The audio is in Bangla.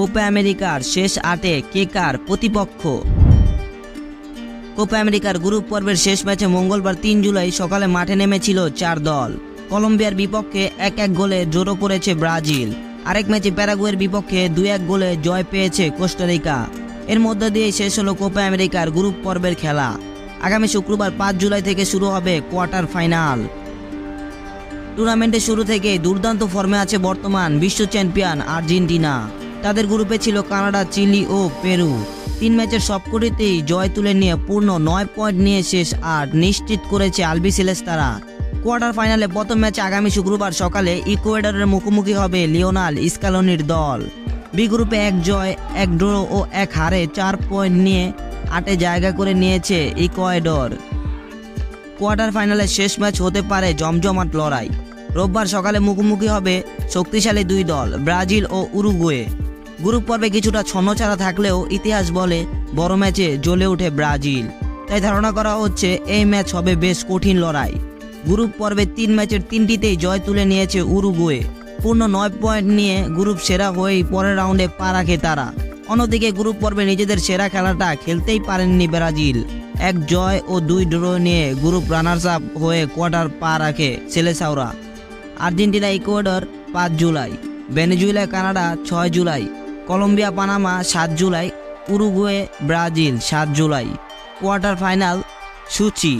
কোপা আমেরিকার শেষ আটে কে কার প্রতিপক্ষ। কোপা আমেরিকার গ্রুপ পর্বের শেষ ম্যাচে মঙ্গলবার তিন জুলাই সকালে মাঠে নেমেছিল চার দল। কলম্বিয়ার বিপক্ষে এক এক গোলে জোরো পড়েছে ব্রাজিল। আরেক ম্যাচে প্যারাগুয়ের বিপক্ষে দুই এক গোলে জয় পেয়েছে কোস্টারিকা। এর মধ্য দিয়ে শেষ হলো কোপা আমেরিকার গ্রুপ পর্বের খেলা। আগামী শুক্রবার পাঁচ জুলাই থেকে শুরু হবে কোয়ার্টার ফাইনাল। টুর্নামেন্টের শুরু থেকেই দুর্দান্ত ফর্মে আছে বর্তমান বিশ্ব চ্যাম্পিয়ন আর্জেন্টিনা। তাদের গ্রুপে ছিল কানাডা, চিলি ও পেরু। তিন ম্যাচের সবকটিতেই জয় তুলে নিয়ে পূর্ণ নয় পয়েন্ট নিয়ে শেষ আট নিশ্চিত করেছে আলবিসেলেস তারা কোয়ার্টার ফাইনালে প্রথম ম্যাচে আগামী শুক্রবার সকালে ইকুয়েডরের মুখোমুখি হবে লিওনাল ইস্কালনির দল। বি গ্রুপে এক জয়, এক ড্র ও এক হারে চার পয়েন্ট নিয়ে আটে জায়গা করে নিয়েছে ইকুয়েডর। কোয়ার্টার ফাইনালে শেষ ম্যাচ হতে পারে জমজমাট লড়াই। রোববার সকালে মুখোমুখি হবে শক্তিশালী দুই দল, ব্রাজিল ও উরুগুয়ে। গ্রুপ পর্বে কিছুটা ছন্নছাড়া থাকলেও ইতিহাস বলে বড় ম্যাচে জ্বলে ওঠে ব্রাজিল। তাই ধারণা করা হচ্ছে এই ম্যাচ হবে বেশ কঠিন লড়াই। গ্রুপ পর্বে তিন ম্যাচের তিনটিতেই জয় তুলে নিয়েছে উরুগুয়ে। পূর্ণ নয় পয়েন্ট নিয়ে গ্রুপ সেরা হয়েই পরের রাউন্ডে পা রাখে তারা। অন্যদিকে গ্রুপ পর্বে নিজেদের সেরা খেলাটা খেলতেই পারেননি ব্রাজিল। এক জয় ও দুই ড্র নিয়ে গ্রুপ রানার্স আপ হয়ে কোয়ার্টার পা রাখে সেলেসাওরা। আর্জেন্টিনা, ইকুয়েডর, পাঁচ জুলাই। ভেনেজুয়েলা, কানাডা, ছয় জুলাই। কলম্বিয়া পানামা সাত জুলাই উরুগুয়ে ব্রাজিল সাত জুলাই কোয়ার্টার ফাইনাল সূচি